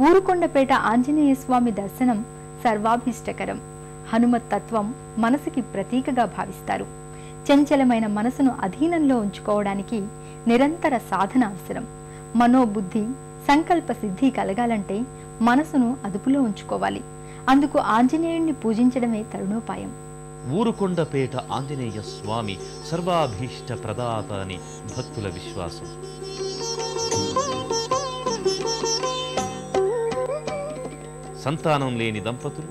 ఊరుకొండపేట ఆంజనేయ స్వామి దర్శనం సర్వాభీష్టకరం. హనుమత్ తత్వం మనసుకి ప్రతీకగా భావిస్తారు. చంచలమైన మనసును అధీనంలో ఉంచుకోవడానికి నిరంతర సాధన అవసరం. మనోబుద్ధి సంకల్ప సిద్ధి కలగాలంటే మనసును అదుపులో ఉంచుకోవాలి. అందుకు ఆంజనేయుణ్ణి పూజించడమే తరుణోపాయం. ఊరుకొండపేట ఆంజనేయ స్వామి సర్వాభీష్ట ప్రదాత అని భక్తుల విశ్వాసం. సంతానం లేని దంపతులు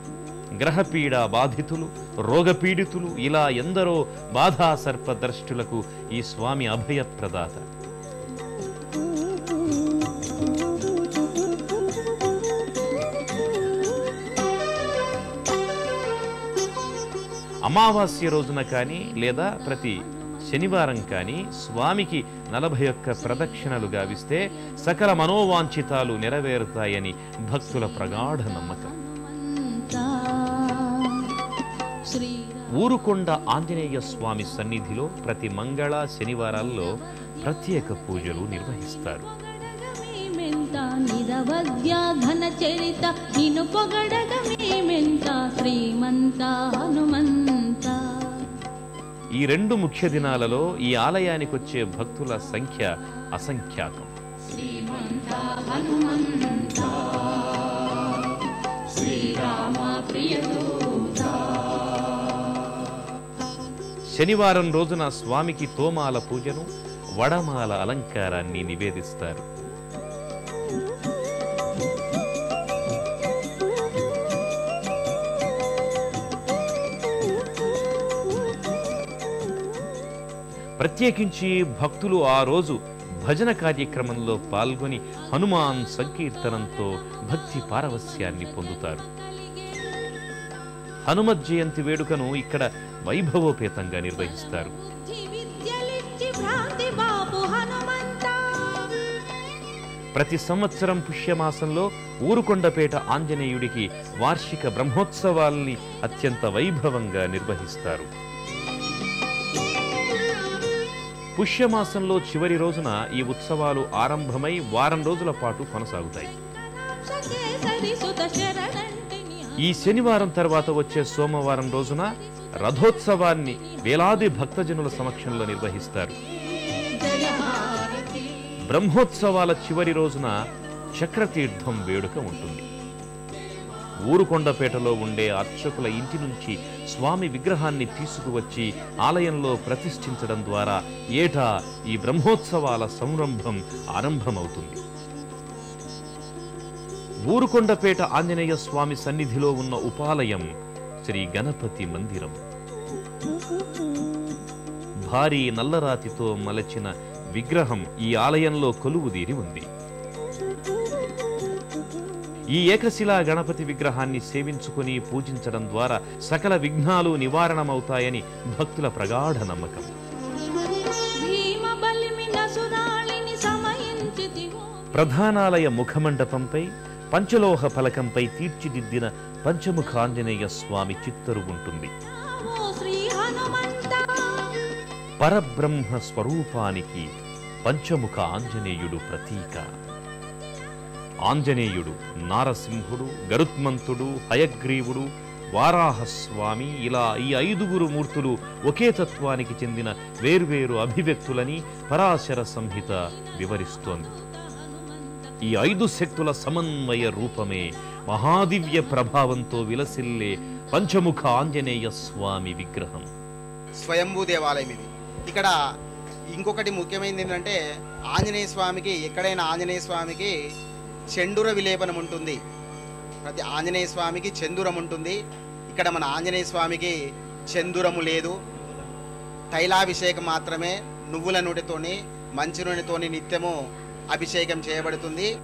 గ్రహపీడ బాధితులు రోగపీడితులు ఇలా ఎందరో బాధా సర్పద్రష్టులకు ఈ స్వామి అభయప్రదాత. అమావాస్య రోజున కానీ లేదా ప్రతి శనివారం కానీ స్వామికి నలభై ఒక్క ప్రదక్షిణలు గావిస్తే సకల మనోవాంఛితాలు నెరవేరుతాయని భక్తుల ప్రగాఢ నమ్మకం. ఊరుకొండ ఆంజనేయ స్వామి సన్నిధిలో ప్రతి మంగళ శనివారాల్లో ప్రత్యేక పూజలు నిర్వహిస్తారు. ఘన చరిత నిను పొగడగ మేమెంత శ్రీమంత హనుమంత ఈ రెండు ముఖ్య దినాలలో ఈ ఆలయానికి వచ్చే భక్తుల సంఖ్య అసంఖ్యాకం. శనివారం రోజున స్వామికి తోమాల పూజను వడమాల అలంకారాన్ని నివేదిస్తారు. ప్రత్యేకించి భక్తులు ఆ రోజు భజన కార్యక్రమంలో పాల్గొని హనుమాన్ సంకీర్తనంతో భక్తి పారవస్యాన్ని పొందుతారు. హనుమత్ జయంతి వేడుకను ఇక్కడ వైభవోపేతంగా నిర్వహిస్తారు. ప్రతి సంవత్సరం పుష్యమాసంలో ఊరుకొండపేట ఆంజనేయుడికి వార్షిక బ్రహ్మోత్సవాల్ని అత్యంత వైభవంగా నిర్వహిస్తారు. పుష్యమాసంలో చివరి రోజున ఈ ఉత్సవాలు ఆరంభమై వారం రోజుల పాటు కొనసాగుతాయి. ఈ శనివారం తర్వాత వచ్చే సోమవారం రోజున రథోత్సవాన్ని వేలాది భక్తజనుల సమక్షంలో నిర్వహిస్తారు. బ్రహ్మోత్సవాల చివరి రోజున చక్రతీర్థం వేడుక ఉంటుంది. ఊరుకొండపేటలో ఉండే అర్చకుల ఇంటి నుంచి స్వామి విగ్రహాన్ని తీసుకువచ్చి ఆలయంలో ప్రతిష్ఠించడం ద్వారా ఏటా ఈ బ్రహ్మోత్సవాల సంరంభం ఆరంభమవుతుంది. ఊరుకొండపేట ఆంజనేయ స్వామి సన్నిధిలో ఉన్న ఉపాలయం శ్రీ గణపతి మందిరం. భారీ నల్లరాతితో మలచిన విగ్రహం ఈ ఆలయంలో కొలువుదీరి ఉంది. ఈ ఏకశిలా గణపతి విగ్రహాన్ని సేవించుకుని పూజించడం ద్వారా సకల విఘ్నాలు నివారణమవుతాయని భక్తుల ప్రగాఢ నమ్మకం. ప్రధానాలయ ముఖమండపంపై పంచలోహ ఫలకంపై తీర్చిదిద్దిన పంచముఖ ఆంజనేయ స్వామి చిత్తరు ఉంటుంది. పరబ్రహ్మ స్వరూపానికి పంచముఖ ఆంజనేయుడు ప్రతీక. ఆంజనేయుడు నారసింహుడు గరుత్మంతుడు హయగ్రీవుడు వారాహస్వామి ఇలా ఈ ఐదుగురు మూర్తులు ఒకే తత్వానికి చెందిన వేర్వేరు అభివ్యక్తులని పరాశర సంహిత వివరిస్తోంది. ఈ ఐదు శక్తుల సమన్వయ రూపమే మహాదివ్య ప్రభావంతో విలసిల్లే పంచముఖ ఆంజనేయ స్వామి విగ్రహం. స్వయంభూ దేవాలయం ఇది. ఇక్కడ ఇంకొకటి ముఖ్యమైనది ఏంటంటే ఆంజనేయ స్వామికి ఎక్కడైనా ఆంజనేయ స్వామికి చెండుర విలేపనం ఉంటుంది. ప్రతి ఆంజనేయ స్వామికి చందురం ఉంటుంది. ఇక్కడ మన ఆంజనేయ స్వామికి చందురము లేదు. తైలాభిషేకం మాత్రమే నువ్వుల నూనెతోని మంచి నూనెతోని నిత్యము అభిషేకం చేయబడుతుంది.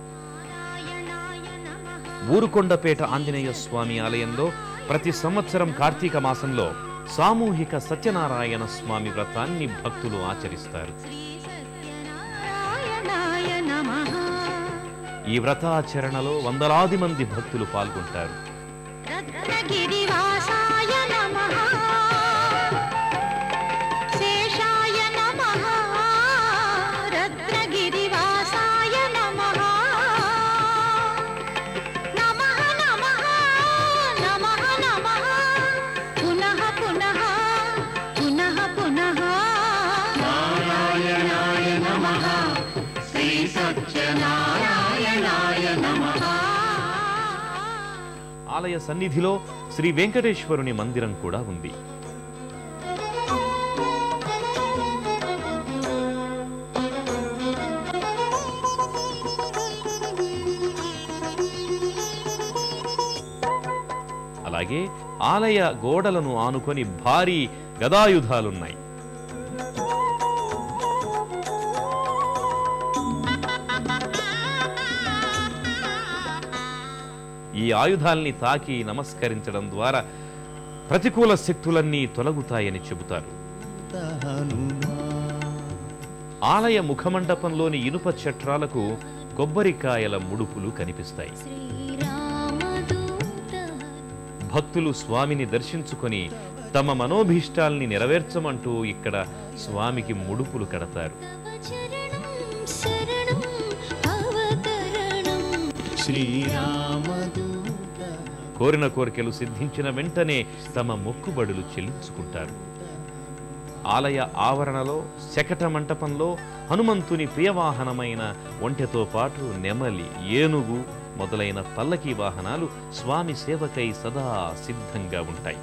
ఊరుకొండపేట ఆంజనేయ స్వామి ఆలయంలో ప్రతి సంవత్సరం కార్తీక మాసంలో సామూహిక సత్యనారాయణ స్వామి వ్రతాన్ని భక్తులు ఆచరిస్తారు. ఈ వ్రతాచరణలో వందలాది మంది భక్తులు పాల్గొంటారు. ఆలయ సన్నిధిలో శ్రీ వెంకటేశ్వరుని మందిరం కూడా ఉంది. అలాగే ఆలయ గోడలను ఆనుకొని భారీ గదాయుధాలున్నాయి. ఈ ఆయుధాల్ని తాకి నమస్కరించడం ద్వారా ప్రతికూల శక్తులన్నీ తొలగుతాయని చెబుతారు. ఆలయ ముఖమండపంలోని ఇనుప చట్రాలకు కొబ్బరికాయల ముడుపులు కనిపిస్తాయి. భక్తులు స్వామిని దర్శించుకొని తమ మనోభీష్టాల్ని నెరవేర్చమంటూ ఇక్కడ స్వామికి ముడుపులు కడతారు. కోరిన కోరికలు సిద్ధించిన వెంటనే తమ మొక్కుబడులు చెల్లించుకుంటారు. ఆలయ ఆవరణలో శకట మంటపంలో హనుమంతుని ప్రియవాహనమైన ఒంటెతో పాటు నెమలి ఏనుగు మొదలైన పల్లకీ వాహనాలు స్వామి సేవకై సదా సిద్ధంగా ఉంటాయి.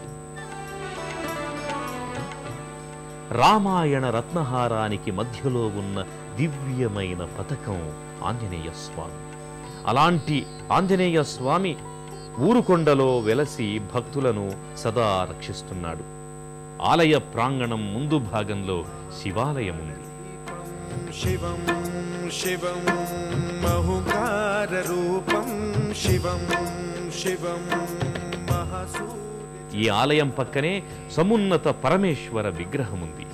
రామాయణ రత్నహారానికి మధ్యలో ఉన్న దివ్యమైన పథకం ఆంజనేయ స్వామి. అలాంటి ఆంజనేయ స్వామి ఊరుకొండలో వెలసి భక్తులను సదా రక్షిస్తున్నాడు. ఆలయ ప్రాంగణం ముందు భాగంలో శివాలయం ఉంది. శివం శివం మహుకారూపం శివం శివం మహాసూర్య ఈ ఆలయం పక్కనే సమున్నత పరమేశ్వర విగ్రహం ఉంది.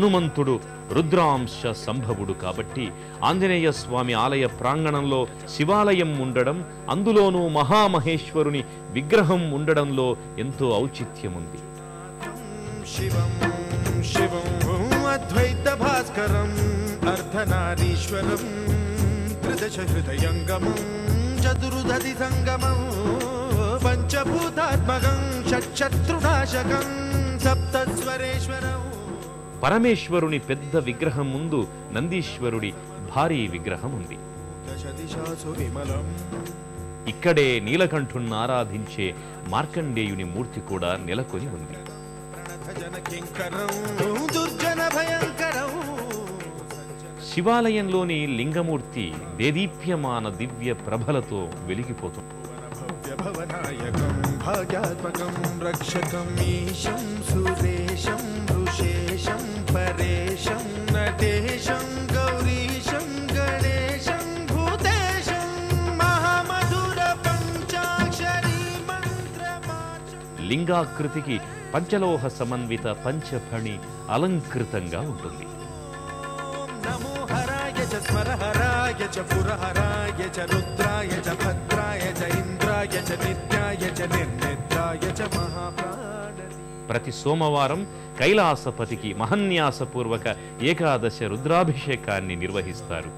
హనుమంతుడు రుద్రాంశ సంభవుడు కాబట్టి ఆంజనేయ స్వామి ఆలయ ప్రాంగణంలో శివాలయం ఉండడం అందులోనూ మహామహేశ్వరుని విగ్రహం ఉండడంలో ఎంతో ఔచిత్యముంది. శివం శివం అద్వైత భాస్కరం అర్ధనారీశ్వరం త్రిదశ హృదయంగమం చతురుదధి సంగమం పంచభూతాత్మకం షట్శత్రునాశకం సప్తస్వరేశ్వరం. పరమేశ్వరుని పెద్ద విగ్రహం ముందు నందీశ్వరుడి భారీ విగ్రహం ఉంది. ఇక్కడే నీలకంఠుణ్ణి ఆరాధించే మార్కండేయుని మూర్తి కూడా నెలకొని ఉంది. శివాలయంలోని లింగమూర్తి దేదీప్యమాన దివ్య ప్రభలతో వెలిగిపోతుంది భాగ్యాత్మకం రక్షకం ఈశం సురేశం లింగాకృతికి పంచలోహ సమన్విత పంచఫణి అలంకృతంగా ఉంటుంది. ఓం నమో హరాయ చ స్మరహరాయ చ పురహరాయ చ రుద్రాయ చ భద్రాయ చ ఇంద్రాయ చ నిత్యాయ చ నిర్నిద్రాయ చ మహాప్రాణని ప్రతి సోమవారం కైలాసపతికి మహన్యాసపూర్వక ఏకాదశ రుద్రాభిషేకాన్ని నిర్వహిస్తారు.